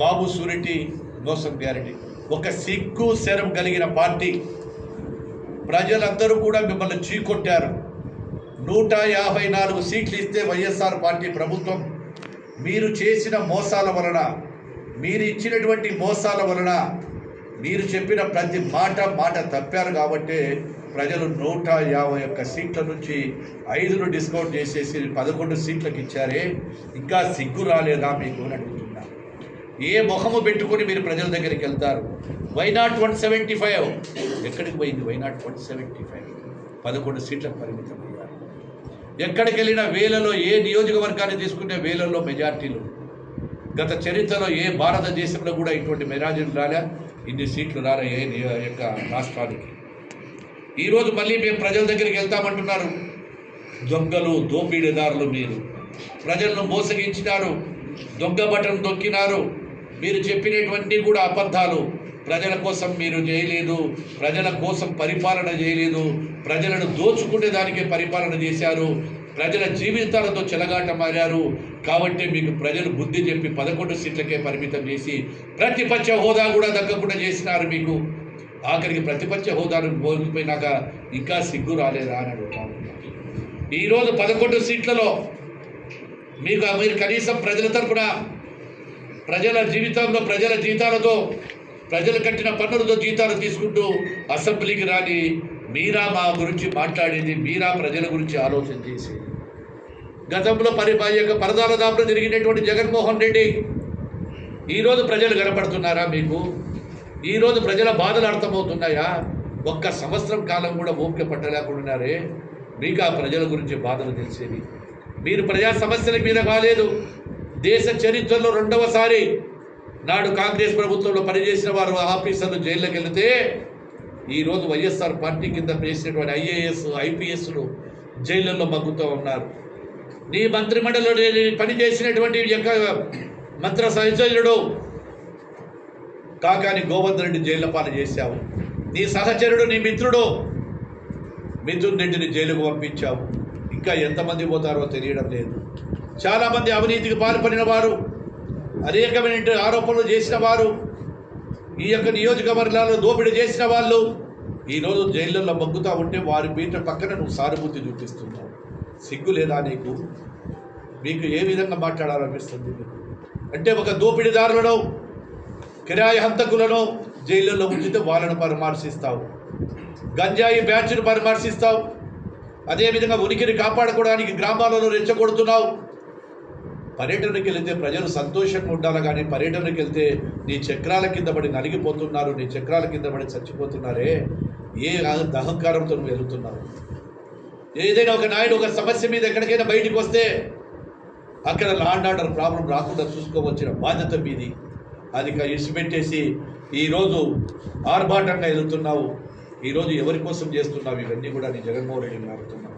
బాబు surety మోసం guarantee. ఒక సిగ్గు శరం కలిగిన పార్టీ. ప్రజలందరూ కూడా మిమ్మల్ని చీకొట్టారు. నూట యాభై నాలుగు సీట్లు ఇస్తే వైఎస్ఆర్ పార్టీ ప్రభుత్వం. మీరు చేసిన మోసాల వలన మీరు ఇచ్చినటువంటి మోసాల వలన మీరు చెప్పిన ప్రతి మాట మాట తప్పారు కాబట్టి ప్రజలు నూట యాభై ఒక్క సీట్ల నుంచి ఐదును డిస్కౌంట్ చేసేసి పదకొండు సీట్లకు ఇచ్చారే ఇంకా సిగ్గు రాలేదా మీకు అని ఏ మొహము పెట్టుకొని మీరు ప్రజల దగ్గరికి వెళ్తారు? Why not one seventy five ఎక్కడికి పోయింది? Why not one seventy five పదకొండు సీట్లకు పరిమితం అయ్యారు ఎక్కడికి వెళ్ళినా వేలలో ఏ నియోజకవర్గాన్ని తీసుకుంటే వేలలో మెజార్టీలు. గత చరిత్రలో ఏ భారతదేశంలో కూడా ఇటువంటి మెజార్టీలు రాలే. ఇన్ని సీట్లు రాలే ఏ యొక్క రాష్ట్రానికి. ఈరోజు మళ్ళీ మేము ప్రజల దగ్గరికి వెళ్తామంటున్నారు. దొంగలు దోపిడీదారులు మీరు. ప్రజలను మోసగించినారు. దొంగ బటన్ దొక్కినారు. మీరు చెప్పినటువంటి కూడా అబద్ధాలు. ప్రజల కోసం మీరు చేయలేదు. ప్రజల కోసం పరిపాలన చేయలేదు. ప్రజలను దోచుకునే దానికే పరిపాలన చేశారు. ప్రజల జీవితాలతో చెలగాట మారారు. కాబట్టి మీకు ప్రజలు బుద్ధి చెప్పి పదకొండు సీట్లకే పరిమితం చేసి ప్రతిపక్ష హోదా కూడా దక్కకుండా చేసినారు మీకు. ఆఖరికి ప్రతిపక్ష హోదాను కోల్పోయినాక ఇంకా సిగ్గు రాలేదా అని అడుగుతాను ఈరోజు పదకొండు సీట్లలో మీకు మీరు కనీసం ప్రజల తరపున ప్రజల జీవితంలో ప్రజల జీతాలతో ప్రజలు కట్టిన పన్నులతో జీతాలు తీసుకుంటూ అసెంబ్లీకి రాని మీరా మా గురించి మాట్లాడేది మీరా ప్రజల గురించి ఆలోచన చేసి. గతంలో పరి పరదాల దాపులో తిరిగినటువంటి జగన్మోహన్ రెడ్డి ఈరోజు ప్రజలు కనపడుతున్నారా మీకు? ఈరోజు ప్రజల బాధలు అర్థమవుతున్నాయా? ఒక్క సంవత్సరం కాలం కూడా ఓపిక పట్టలేకుండారే మీకు ఆ ప్రజల గురించి బాధలు తెలిసేది మీరు ప్రజా సమస్యల మీద కాలేదు దేశ చరిత్రలో రెండవసారి నాడు కాంగ్రెస్ ప్రభుత్వంలో పనిచేసిన వారు ఆఫీసర్లు జైల్లోకి వెళితే ఈరోజు వైఎస్ఆర్ పార్టీ కింద చేసినటువంటి ఐఏఎస్ ఐపీఎస్లు జైళ్ళల్లో మగ్గుతూ ఉన్నారు. నీ మంత్రిమండలిలో పనిచేసినటువంటి యొక్క మంత్ర సహచరుడు కాకాని గోవర్ధన్ రెడ్డి జైల్లో పాలు చేశావు. నీ సహచరుడు నీ మిత్రుడు మిథున్ రెడ్డిని జైలుకు పంపించావు. ఇంకా ఎంతమంది పోతారో తెలియడం లేదు. చాలామంది అవినీతికి పాల్పడిన వారు అనేకమైన ఆరోపణలు చేసిన వారు ఈ యొక్క నియోజకవర్గాల్లో దోపిడీ చేసిన వాళ్ళు ఈరోజు జైళ్ళల్లో మగ్గుతూ ఉంటే వారి పీట పక్కన నువ్వు సానుభూతి చూపిస్తున్నావు. సిగ్గు లేదా నీకు? మీకు ఏ విధంగా మాట్లాడాలనిపిస్తుంది అంటే ఒక దోపిడీదారులను కిరాయి హంతకులను జైళ్ళల్లో ఉంచితే వాళ్ళను పరామర్శిస్తావు. గంజాయి బ్యాచ్ను పరామర్శిస్తావు. అదేవిధంగా ఉనికిని కాపాడుకోవడానికి గ్రామాలలో రెచ్చగొడుతున్నావు. పర్యటనకి వెళితే ప్రజలు సంతోషంగా ఉండాలి కానీ పర్యటనకి వెళ్తే నీ చక్రాల కింద పడి నలిగిపోతున్నారు నీ చక్రాల కింద పడి చచ్చిపోతున్నారే? ఏ అహంకారంతో నువ్వు వెళ్తున్నావు ఏదైనా ఒక నాయుడు ఒక సమస్య మీద ఎక్కడికైనా బయటికి వస్తే అక్కడ లాండ్ ఆర్డర్ ప్రాబ్లం రాకుండా చూసుకోవచ్చిన బాధ్యత మీది. అది క- ఈరోజు ఆర్భాటంగా వెళ్తున్నావు ఈరోజు ఎవరి కోసం చేస్తున్నావు? ఇవన్నీ కూడా నీ జగన్మోహన్ రెడ్డిని అడుగుతున్నావు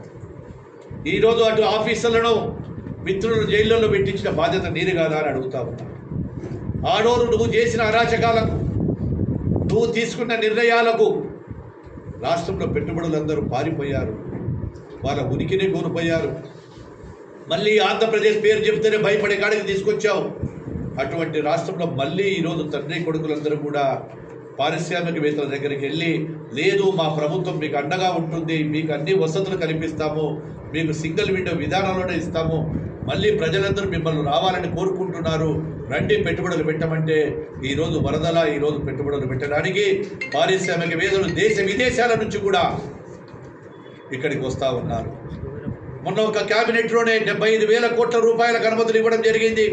ఈరోజు అటు ఆఫీసర్లను మిత్రులను జైల్లో పెట్టించిన బాధ్యత నీది కాదా అని అడుగుతా ఉన్నా. ఆడోరు నువ్వు చేసిన అరాచకాలకు నువ్వు తీసుకున్న నిర్ణయాలకు రాష్ట్రంలో పెట్టుబడులందరూ పారిపోయారు. వాళ్ళ ఉనికిని కోల్పోయారు. మళ్ళీ ఆంధ్రప్రదేశ్ పేరు చెప్తేనే భయపడే కాడికి తీసుకొచ్చావు. అటువంటి రాష్ట్రంలో మళ్ళీ ఈరోజు తండ్రి కొడుకులందరూ కూడా పారిశ్రామికవేత్తల దగ్గరికి వెళ్ళి లేదు మా ప్రభుత్వం మీకు అండగా ఉంటుంది మీకు అన్ని వసతులు కల్పిస్తాము మీకు సింగిల్ విండో విధానంలోనే ఇస్తాము మళ్ళీ ప్రజలందరూ మిమ్మల్ని రావాలని కోరుకుంటున్నారు. రండి పెట్టుబడులు పెట్టమంటే ఈరోజు వరదల ఈరోజు పెట్టుబడులు పెట్టడానికి పారిశ్రామికవేత్తలు దేశ విదేశాల నుంచి కూడా ఇక్కడికి వస్తూ ఉన్నారు. మొన్న ఒక క్యాబినెట్లోనే డెబ్బై ఐదు వేల కోట్ల రూపాయలకు అనుమతులు ఇవ్వడం జరిగింది.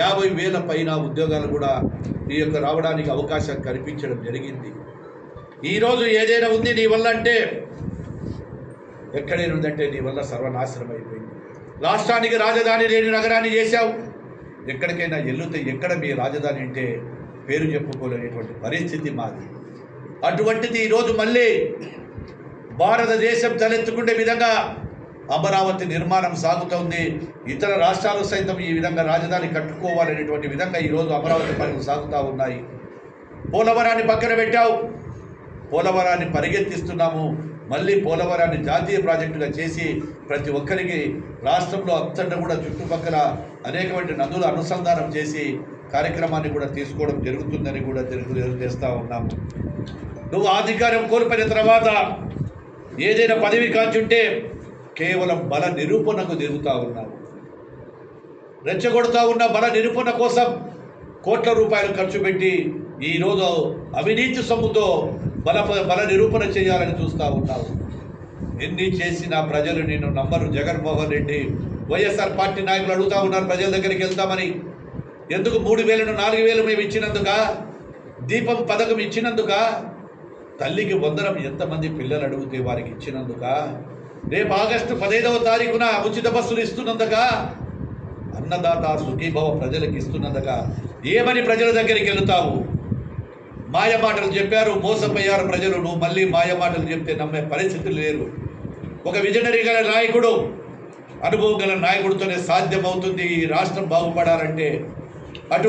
యాభై వేల పైన ఉద్యోగాలు కూడా ఈ యొక్క రావడానికి అవకాశం కల్పించడం జరిగింది. ఈరోజు ఏదైనా ఉంది నీ వల్ల అంటే ఎక్కడైనా ఉందంటే నీ వల్ల సర్వనాశనం అయిపోయింది. రాష్ట్రానికి రాజధాని లేని నగరాన్ని చేశావు. ఎక్కడికైనా ఎల్లుతే ఎక్కడ మీ రాజధాని అంటే పేరు చెప్పుకోలేనటువంటి పరిస్థితి మాది. అటువంటిది ఈరోజు మళ్ళీ భారతదేశం తలెత్తుకునే విధంగా అమరావతి నిర్మాణం సాగుతోంది. ఇతర రాష్ట్రాలు సైతం ఈ విధంగా రాజధాని కట్టుకోవాలనేటువంటి విధంగా ఈరోజు అమరావతి పనులు సాగుతూ ఉన్నాయి. పోలవరాన్ని పక్కన పెట్టావు. పోలవరాన్ని పరిగెత్తిస్తున్నాము. మళ్ళీ పోలవరాన్ని జాతీయ ప్రాజెక్టుగా చేసి ప్రతి ఒక్కరికి రాష్ట్రంలో అంతటా కూడా చుట్టుపక్కల అనేకమైన నదులు అనుసంధానం చేసి కార్యక్రమాన్ని కూడా తీసుకోవడం జరుగుతుందని కూడా తెలుగు చేస్తూ ఉన్నాం నువ్వు అధికారం కోల్పోయిన తర్వాత ఏదైనా పదవి కాచుంటే కేవలం బల నిరూపణకు దిగుతూ ఉన్నావు. రెచ్చగొడుతూ ఉన్న బల నిరూపణ కోసం కోట్ల రూపాయలు ఖర్చు పెట్టి ఈరోజు అవినీతి సొమ్ముతో బల బల నిరూపణ చేయాలని చూస్తూ ఉన్నావు. ఎన్ని చేసినా ప్రజలు నేను నమ్మరు. జగన్మోహన్ రెడ్డి వైఎస్ఆర్ పార్టీ నాయకులు అడుగుతూ ఉన్నారు ప్రజల దగ్గరికి వెళ్తామని. ఎందుకు మూడు వేలను నాలుగు వేలు మేము ఇచ్చినందుక? దీపం పథకం ఇచ్చినందుక? తల్లికి వందనం ఎంతమంది పిల్లలు అడిగితే వారికి ఇచ్చినందుక? రేపు ఆగస్టు పదహైదవ తారీఖున ఉచిత బస్సులు ఇస్తున్నందుక? అన్నదాత సుఖీభవ ప్రజలకు ఇస్తున్నందుక? ఏమని ప్రజల దగ్గరికి వెళుతావు? మాయ మాటలు చెప్పారు మోసపోయారు ప్రజలు. నువ్వు మళ్ళీ మాయ మాటలు చెప్తే నమ్మే పరిస్థితులు లేరు ఒక విజనరీ గల నాయకుడు అనుభవం గల నాయకుడితోనే సాధ్యమవుతుంది ఈ రాష్ట్రం బాగుపడాలంటే. అటు